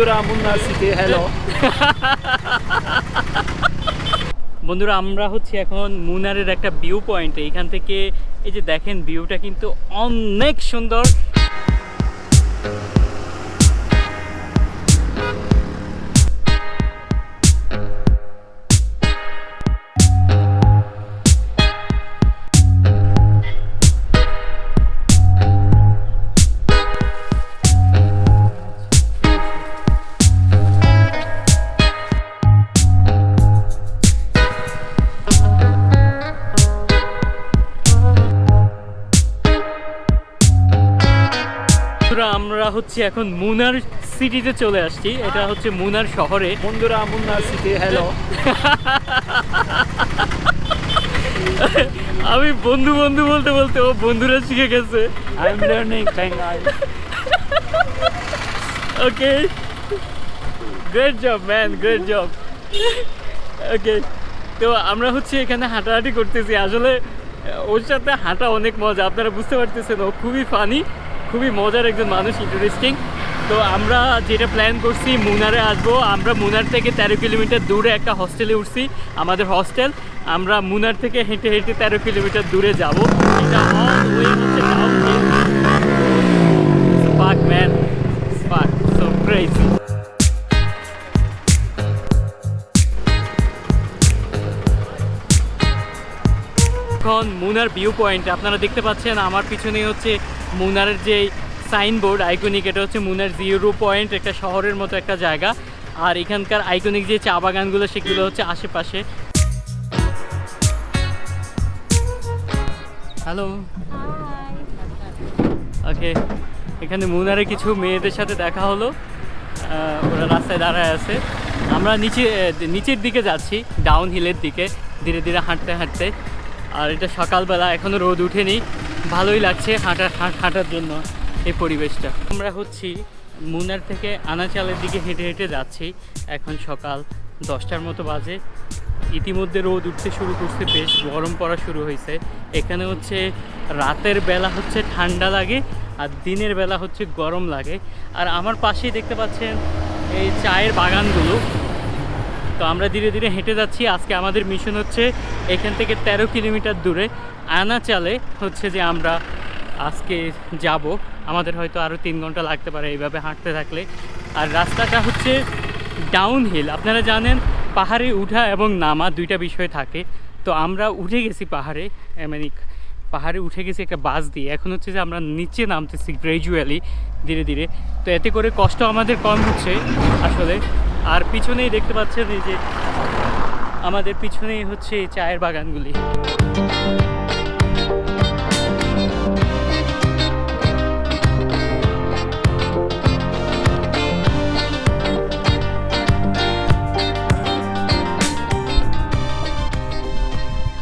বন্ধুরা আমরা city hello বন্ধুরা, আমরা হচ্ছে এখন মুনারের একটা ভিউ পয়েন্টে এখান থেকে এই যে দেখেন ভিউটা কিন্তু অনেক সুন্দর। হচ্ছে এখন মুনার সিটিতে চলে আসছি। এটা হচ্ছে মুনার শহরে। বন্ধুরা মুন্নার সিটি হ্যালো আমি বন্ধু বন্ধু বলতে বলতে ও বন্ধুরা শিখে গেছে। I am learning okay great job man great job okay তো আমরা হচ্ছে এখানে হাঁটাহাঁটি করতেছি। আসলে ওর সাথে হাঁটা অনেক মজা। আপনারা বুঝতে পারতেছেন ও খুবই ফানি খুবই মজার একজন মানুষ ইন্টারেস্টিং তো আমরা যেটা প্ল্যান করছি, মুনারে আসব। আমরা মুনার থেকে তেরো কিলোমিটার দূরে একটা হস্টেলে উঠছি, আমাদের হস্টেল আমরা মুনার থেকে হেঁটে হেঁটে তেরো কিলোমিটার দূরে যাব। এটা এখন মুনার ভিউ পয়েন্ট আপনারা দেখতে পাচ্ছেন, আমার পিছনে হচ্ছে মুনারের যে সাইনবোর্ড আইকনিক এটা হচ্ছে মুনার জিরো পয়েন্ট একটা শহরের মতো একটা জায়গা। আর এখানকার আইকনিক যে চা বাগানগুলো সেগুলো হচ্ছে আশেপাশে। হ্যালো ওকে এখানে মুনারে কিছু মেয়েদের সাথে দেখা হলো। ওরা রাস্তায় দাঁড়ায় আছে। আমরা নিচে নিচের দিকে যাচ্ছি ডাউন হিলের দিকে। ধীরে ধীরে হাঁটতে হাঁটতে। আর এটা সকালবেলা এখনও রোদ উঠেনি। ভালোই লাগছে হাঁটা হাঁটার জন্য এই পরিবেশটা। আমরা হচ্ছি মুনার থেকে আনাচালের দিকে হেঁটে হেঁটে যাচ্ছি। এখন সকাল দশটার মতো বাজে। ইতিমধ্যে রোদ উঠতে শুরু করছে, বেশ গরম পড়া শুরু হয়েছে। এখানে হচ্ছে রাতের বেলা হচ্ছে ঠান্ডা লাগে আর দিনের বেলা হচ্ছে গরম লাগে। আর আমার পাশেই দেখতে পাচ্ছেন এই চায়ের বাগানগুলো। তো আমরা ধীরে ধীরে হেঁটে যাচ্ছি। আজকে আমাদের মিশন হচ্ছে এখান থেকে তেরো কিলোমিটার দূরে আনাচালে হচ্ছে যে আমরা আজকে যাব। আমাদের হয়তো আরও তিন ঘণ্টা লাগতে পারে এইভাবে হাঁটতে থাকলে। আর রাস্তাটা হচ্ছে ডাউন হিল আপনারা জানেন, পাহাড়ে উঠা এবং নামা দুইটা বিষয় থাকে। তো আমরা উঠে গেছি পাহাড়ে মানে পাহাড়ে উঠে গেছি একটা বাস দিয়ে। এখন হচ্ছে যে আমরা নিচে নামতেছি গ্রাজুয়ালি ধীরে ধীরে। তো এতে করে কষ্ট আমাদের কম হচ্ছে আসলে। আর পিছনেই দেখতে পাচ্ছেন এই যে আমাদের পিছনেই হচ্ছে এই চায়ের বাগানগুলি।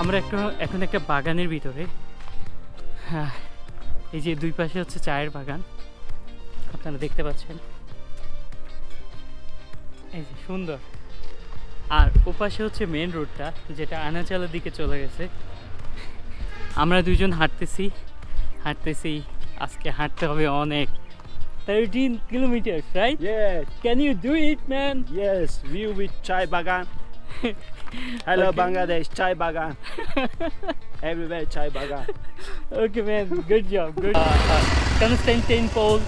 আমরা একটা এখন একটা বাগানের ভিতরে। হ্যাঁ এই যে দুই পাশে হচ্ছে চায়ের বাগান। আপনারা দেখতে পাচ্ছেন। এই যে সুন্দর। আর ওপাশে হচ্ছে মেন রোডটা যেটা আনাচালের দিকে চলে গেছে। আমরা দুজন হাঁটতেছি হাঁটতেছি আজকে হাঁটতে হবে অনেক। Thirteen kilometre right can you do it man yes view with চাই বাগান হ্যালো বাংলাদেশ চাই বাগান এভরিওয়ে চাই বাগান okay man good job good Constantinople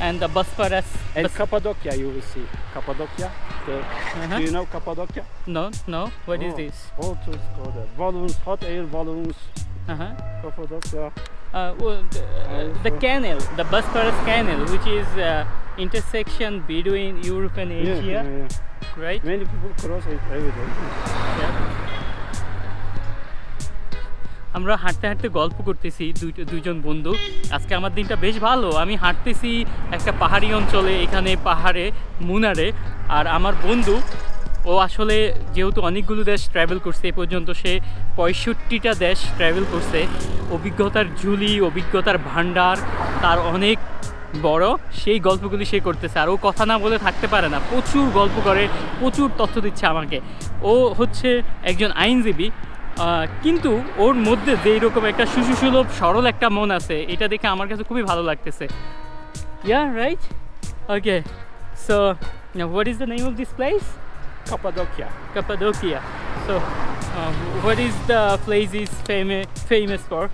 and the Bosphorus. And Bos- Cappadocia you will see. Cappadocia. The, Uh-huh. Do you know Cappadocia? no, no. What is Oh, this? Hot, go there. balloons, hot air balloons. Uh-huh. Cappadocia. Uh, well, the, the Also- canal, the Bosphorus Canal, which is uh, intersection between Europe and Yeah, Asia, yeah, yeah. right? Many people cross it every day. Yeah. আমরা হাঁটতে হাঁটতে গল্প করতেছি দুইজন বন্ধু। আজকে আমার দিনটা বেশ ভালো। আমি হাঁটতেছি একটা পাহাড়ি অঞ্চলে, এখানে পাহাড়ে, মুনারে। আর আমার বন্ধু, ও আসলে যেহেতু অনেকগুলো দেশ ট্রাভেল করছে, এ পর্যন্ত সে পঁয়ষট্টিটা দেশ ট্রাভেল করছে। অভিজ্ঞতার ঝুলি, অভিজ্ঞতার ভাণ্ডার, তার অনেক বড় সেই গল্পগুলি সে করতেছে। আর ও কথা না বলে থাকতে পারে না। প্রচুর গল্প করে, প্রচুর তথ্য দিচ্ছে আমাকে। ও হচ্ছে একজন আইনজীবী। কিন্তু ওর মধ্যে যে এরকম একটা শিশুসুলভ সরল একটা মন আছে এটা দেখে আমার কাছে খুবই ভালো লাগতেছে yeah right okay so what is the name of this place? Cappadocia. Cappadocia. So, uh, what is the place is famous famous for?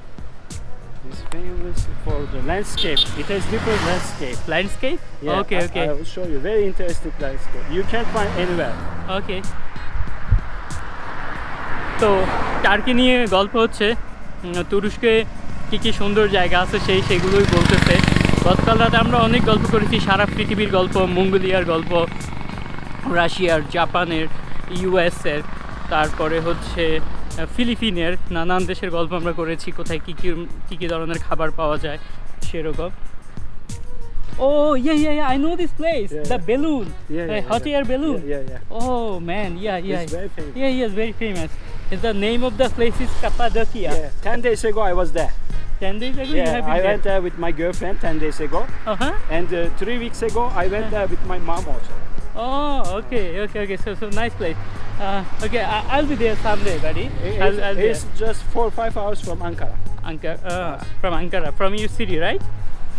It's famous for the landscape. It has different landscape. Landscape? Yeah, okay, I- okay, I will show you very interesting landscape. You can't find anywhere. okay. তো Turkey নিয়ে গল্প হচ্ছে তুরস্কে কী কী সুন্দর জায়গা আছে সেই সেগুলোই বলতেছে গতকাল রাতে আমরা অনেক গল্প করেছি সারা পৃথিবীর গল্প মঙ্গোলিয়ার গল্প রাশিয়ার জাপানের ইউএসের তারপরে হচ্ছে ফিলিপিনের নানান দেশের গল্প আমরা করেছি কোথায় কী কী কী কী ধরনের খাবার পাওয়া যায় সেরকম ও yeah yeah yeah I know this place Yeah, the yeah. Balloon Yeah, yeah, hot yeah. Air balloon Yeah, yeah, yeah. Oh man, yeah, yeah. It's very famous. Yeah, yes, very famous. Is the name of the place is Cappadocia. Yeah. Ten days ago I was there. Ten days ago you have been I there. went there with my girlfriend ten days ago, Uh huh. and uh, three weeks ago I went there with my mom also. Oh, okay, okay, okay. So, so nice place. Uh, okay, I, I'll be there someday, buddy. It- I'll, It's, I'll it's just four or five hours from Ankara. Ankara, uh, from Ankara, from your city, right?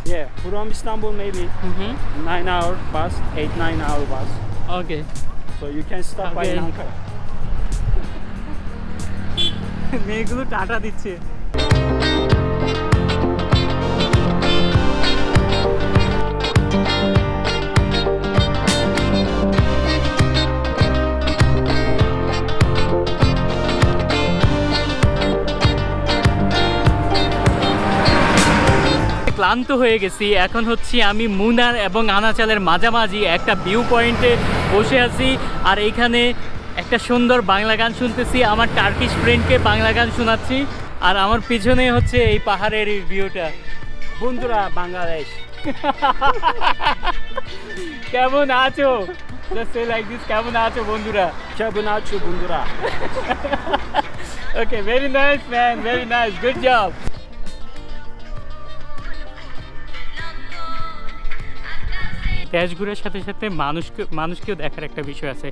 Yeah, from Istanbul maybe Mm-hmm. nine hour bus, eight nine hour bus. Okay. So you can stop by in Ankara. মেয়েগুলো টাটা দিচ্ছে। ক্লান্ত হয়ে গেছি। এখন হচ্ছে আমি মুনার এবং আনাচালের মাঝামাঝি একটা ভিউ পয়েন্টে বসে আছি। আর এইখানে একটা সুন্দর বাংলা গান শুনতেছি আমার টার্কিশ ফ্রেন্ডকে বাংলা গান শোনাচ্ছি আর আমার পিছনে হচ্ছে এই পাহাড়ের এই ভিউটা বন্ধুরা বাংলাদেশ। কেমন আছো? লাইক দিস কেমন আছো বন্ধুরা? Kebunachu Bundura. Okay very nice man very nice good job দেশ ঘুরার সাথে সাথে মানুষকে, মানুষকেও দেখার একটা বিষয় আছে।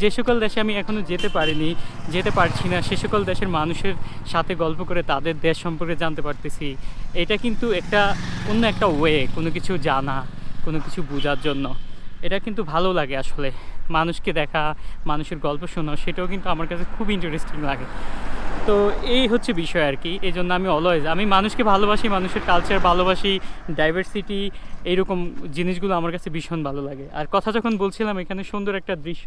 যে সকল দেশে আমি এখনও যেতে পারিনি, যেতে পারছি না, সে সকল দেশের মানুষের সাথে গল্প করে তাদের দেশ সম্পর্কে জানতে পারতেছি। এটা কিন্তু একটা অন্য একটা ওয়ে কোনো কিছু জানা, কোনো কিছু বোঝার জন্য। এটা কিন্তু ভালো লাগে আসলে। মানুষকে দেখা, মানুষের গল্প শোনা, সেটাও কিন্তু আমার কাছে খুব ইন্টারেস্টিং লাগে। তো এই হচ্ছে বিষয় আর কি এই জন্য আমি অলওয়েজ আমি মানুষকে ভালোবাসি, মানুষের কালচার ভালোবাসি ডাইভার্সিটি এইরকম জিনিসগুলো আমার কাছে ভীষণ ভালো লাগে। আর কথা যখন বলছিলাম, এখানে সুন্দর একটা দৃশ্য,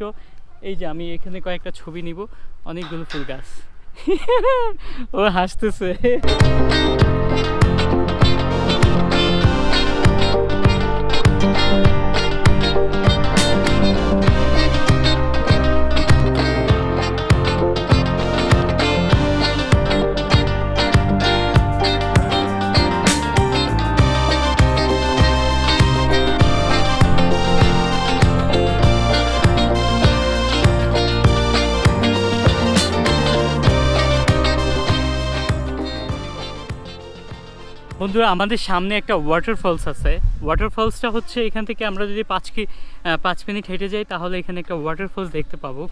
এই যে আমি এখানে কয়েকটা ছবি নিব, অনেকগুলো ফুল গাছ। ও হাসতেছে। বন্ধুরা, আমাদের সামনে একটা ওয়াটারফলস আছে। ওয়াটারফলসটা হচ্ছে এখান থেকে আমরা যদি পাঁচ কি পাঁচ মিনিট হেঁটে যাই, তাহলে এখানে একটা ওয়াটারফলস দেখতে পাবো।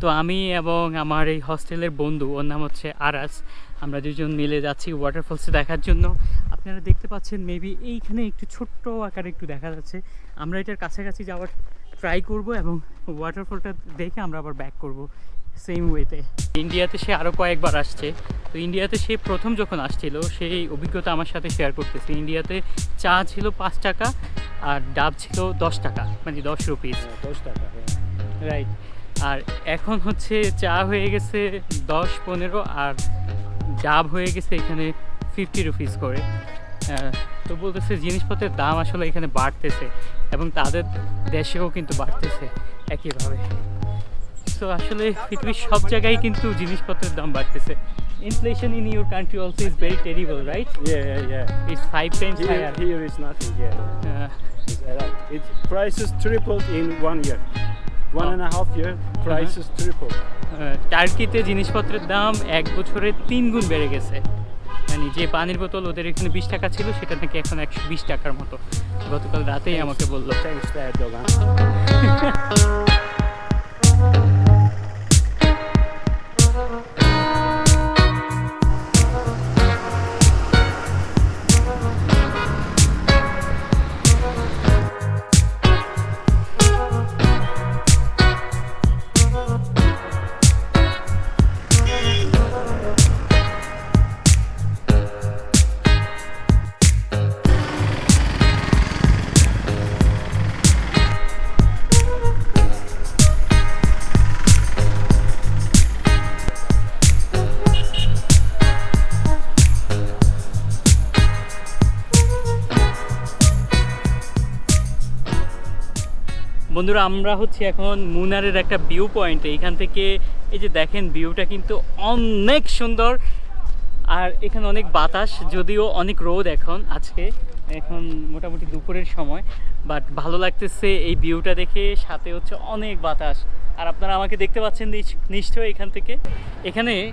তো আমি এবং আমার এই হস্টেলের বন্ধু, ওর নাম হচ্ছে আরাস। আমরা দুজন মিলে যাচ্ছি ওয়াটারফলসে দেখার জন্য। আপনারা দেখতে পাচ্ছেন মেবি এইখানে একটু ছোট্ট আকারে একটু দেখা যাচ্ছে। আমরা এটার কাছাকাছি যাওয়ার ট্রাই করব এবং ওয়াটারফলটা দেখে আমরা আবার ব্যাক করব। সেম ওয়েতে ইন্ডিয়াতে সে আরও কয়েকবার আসছে। তো ইন্ডিয়াতে সে প্রথম যখন আসছিল সেই অভিজ্ঞতা আমার সাথে শেয়ার করতেছে। ইন্ডিয়াতে চা ছিল পাঁচ টাকা আর ডাব ছিল দশ টাকা মানে দশ rupees type of, yeah. Right আর এখন হচ্ছে চা হয়ে গেছে দশ পনেরো আর ডাব হয়ে গেছে এখানে ফিফটি রুপিস করে। তো বলতেছে জিনিসপত্রের দাম আসলে এখানে বাড়তেছে এবং তাদের দেশেও কিন্তু বাড়তেছে একইভাবে। তো আসলে পৃথিবীর সব জায়গায় কিন্তু জিনিসপত্রের দাম বাড়তেছে inflation in your country also is very terrible right Yeah, yeah, yeah. It's five times Here, higher here is nothing. Yeah, it's a lot. It prices tripled in one year. One Oh. and a half year, prices tripled. টার্কিতে জিনিসপত্রের দাম এক বছরে তিন গুণ বেড়ে গেছে মানে যে পানির বোতল ওদের এখানে বিশ টাকা ছিল সেটা থেকে এখন একশো বিশ টাকার মতো গতকাল রাতেই আমাকে বলল বন্ধুরা, আমরা হচ্ছে এখন মুনারের একটা ভিউ পয়েন্টে এখান থেকে এই যে দেখেন ভিউটা কিন্তু অনেক সুন্দর। আর এখানে অনেক বাতাস, যদিও অনেক রোদ এখন, আজকে। এখন মোটামুটি দুপুরের সময়। বাট ভালো লাগতেছে এই ভিউটা দেখে, সাথে হচ্ছে অনেক বাতাস। আর আপনারা আমাকে দেখতে পাচ্ছেন নিশ- নিশ্চয়ই এখান থেকে। এখানে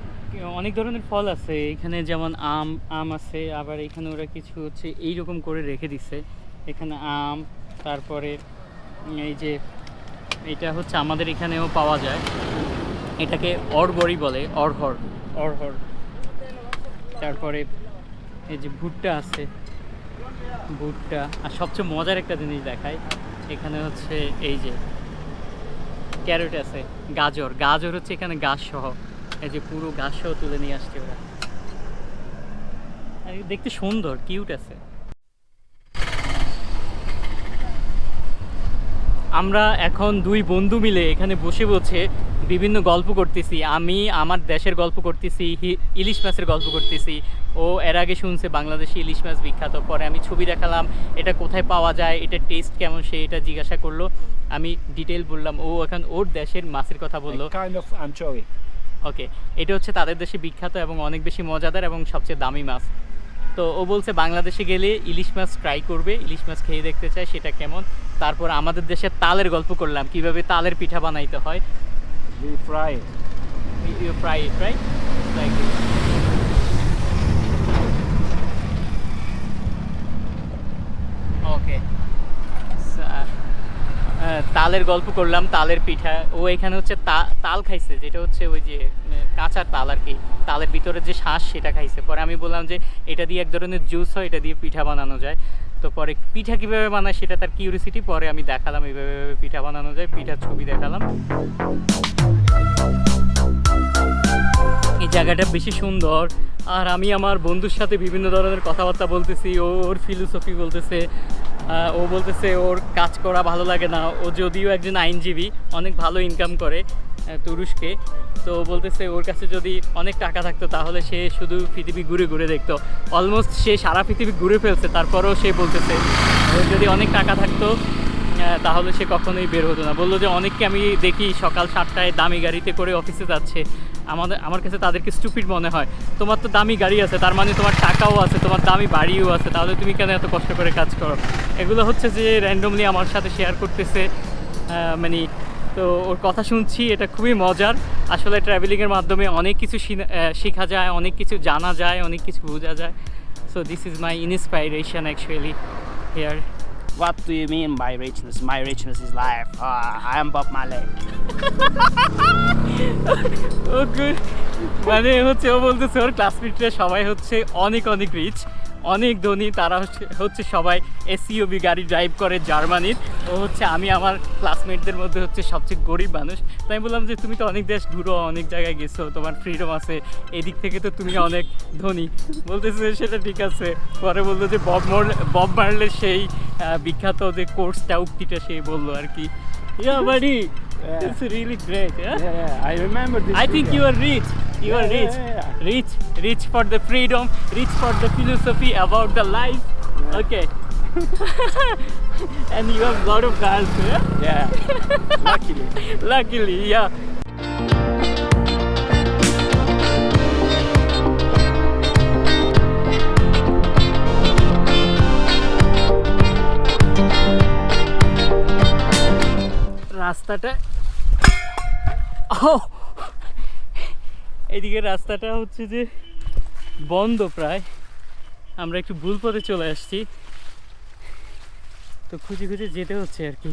অনেক ধরনের ফল আছে। এখানে যেমন আম আম আছে। আবার এখানে ওরা কিছু হচ্ছে এইরকম করে রেখে দিছে। এখানে আম, তারপরে এই যে এটা হচ্ছে আমাদের এখানেও পাওয়া যায়। এটাকে অরবরি বলে অরহর অরহর তারপরে এই যে ভুট্টা আছে ভুট্টা। আর সবচেয়ে মজার একটা জিনিস দেখায় এখানে হচ্ছে এই যে ক্যারট আছে গাজর। গাজর হচ্ছে এখানে গাছ সহ। এই যে পুরো গাছ সহ তুলে নিয়ে আসছে ওরা। আর দেখতে সুন্দর কিউট আছে। আমরা এখন দুই বন্ধু মিলে এখানে বসে বসে বিভিন্ন গল্প করতেছি। আমি আমার দেশের গল্প করতেছি ইলিশ মাছের গল্প করতেছি। ও এর আগে শুনছে বাংলাদেশি ইলিশ মাছ বিখ্যাত পরে আমি ছবি দেখালাম এটা কোথায় পাওয়া যায় এটা টেস্ট কেমন সে এটা জিজ্ঞাসা করল। আমি ডিটেল বললাম ও এখন ওর দেশের মাছের কথা বলল. ওকে এটা হচ্ছে তাদের দেশে বিখ্যাত এবং অনেক বেশি মজাদার এবং সবচেয়ে দামি মাছ। তো ও বলছে বাংলাদেশে গেলে ইলিশ মাছ ট্রাই করবে ইলিশ মাছ খেয়ে দেখতে চায় সেটা কেমন? তারপর আমাদের দেশে তালের গল্প করলাম কীভাবে তালের পিঠা বানাইতে হয়। ফ্রাই ফ্রাই রাইট ওকে তালের গল্প করলাম, তালের পিঠা। ও এখানে হচ্ছে তাল খাইছে, যেটা হচ্ছে ওই যে কাঁচা তাল আর কি। তালের ভিতরে যে শ্বাস সেটা খাইছে। পরে আমি বললাম যে, এটা দিয়ে এক ধরনের জুস হয়, এটা দিয়ে পিঠা বানানো যায়। তো পরে পিঠা কীভাবে বানায়, সেটা তার কিউরিসিটি পরে আমি দেখালাম এইভাবে পিঠা বানানো যায়, পিঠার ছবি দেখালাম। এই জায়গাটা বেশি সুন্দর। আর আমি আমার বন্ধুর সাথে বিভিন্ন ধরনের কথাবার্তা বলতেছি ওর ফিলোসফি বলতেছে। ও বলতেছে ওর কাজ করা ভালো লাগে না। ও যদিও একজন আইনজীবী, অনেক ভালো ইনকাম করে তুরস্কে। তো বলতেছে ওর কাছে যদি অনেক টাকা থাকতো, তাহলে সে শুধু পৃথিবী ঘুরে ঘুরে দেখতো। অলমোস্ট সে সারা পৃথিবী ঘুরে ফেলছে, তারপরেও সে বলতেছে ওর যদি অনেক টাকা থাকতো তাহলে সে কখনোই বের হতো না। বলল যে, অনেককে আমি দেখি সকাল সাতটায় দামি গাড়িতে করে অফিসে যাচ্ছে। আমাদের আমার কাছে তাদেরকে স্টুপিড মনে হয়। তোমার তো দামি গাড়ি আছে, তার মানে তোমার টাকাও আছে, তোমার দামি বাড়িও আছে, তাহলে তুমি কেন এত কষ্ট করে কাজ করো? এগুলো হচ্ছে যে র্যান্ডমলি আমার সাথে শেয়ার করতেছে মানে তো ওর কথা শুনছি, এটা খুবই মজার। আসলে ট্রাভেলিংয়ের মাধ্যমে অনেক কিছু শেখা যায়, অনেক কিছু জানা যায়, অনেক কিছু বোঝা যায়। So this is my inspiration actually here What do you mean by richness? My richness is life. Uh, I am Bob Marley. ও good. মানে হচ্ছে ও বলতেছে ওর ক্লাসমেটরা সবাই হচ্ছে অনেক অনেক রিচ অনেক ধনী, তারা হচ্ছে সবাই এসইউবি গাড়ি ড্রাইভ করে জার্মানির। ও হচ্ছে আমি আমার ক্লাসমেটদের মধ্যে হচ্ছে সবচেয়ে গরিব মানুষ। তাই বললাম যে, তুমি তো অনেক দেশ ঘুরো, অনেক জায়গায় গেছো, তোমার ফ্রিডম আছে। এদিক থেকে তো তুমি অনেক ধনী। বলতেছে সেটা ঠিক আছে। পরে বলল যে, বব মর বব মারলের সেই বিখ্যাত যে কোর্সটা উক্তিটা সেই বলল আর কি। ইয়া বাড়ি! Yeah. It's really great, yeah? Yeah, yeah, I remember this. I think video. you are rich. You are Yeah, rich. yeah, yeah. Rich, rich for the freedom, rich for the philosophy about the life. Yeah. Okay. and you have a lot of girls, yeah? Yeah. Luckily. Luckily, yeah. রাস্তাটা ও এদিকে রাস্তাটা হচ্ছে যে বন্ধ প্রায়। আমরা একটু ভুল পথে চলে আসছি। তো খুঁজে খুঁজে যেতে হচ্ছে আর কি।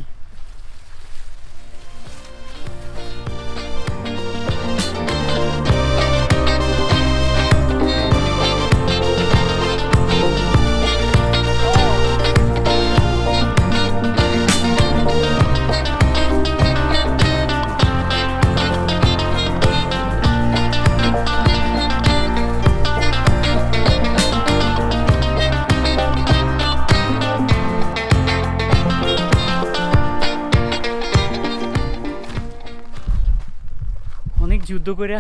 অনেক যুদ্ধ করে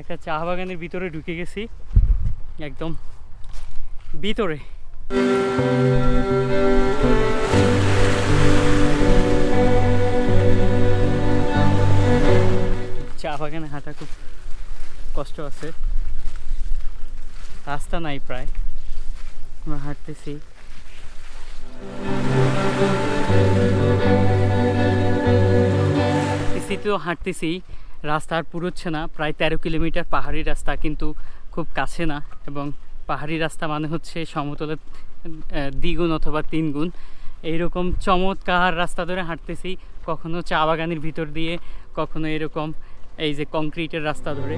একটা চা বাগানের ভিতরে ঢুকে গেছি, একদম ভিতরে। চা বাগানে হাঁটা খুব কষ্ট আছে। রাস্তা নাই প্রায়, আমরা হাঁটতেছি। তো হাঁটতেছি। রাস্তা আর পুরোচ্ছে না, প্রায় তেরো কিলোমিটার পাহাড়ি রাস্তা, কিন্তু খুব কাছে না। এবং পাহাড়ি রাস্তা মানে হচ্ছে সমতলের দ্বিগুণ অথবা তিনগুণ। এইরকম চমৎকার রাস্তা ধরে হাঁটতেছি, কখনো চা বাগানের ভিতর দিয়ে, কখনো এরকম এই যে কংক্রিটের রাস্তা ধরে।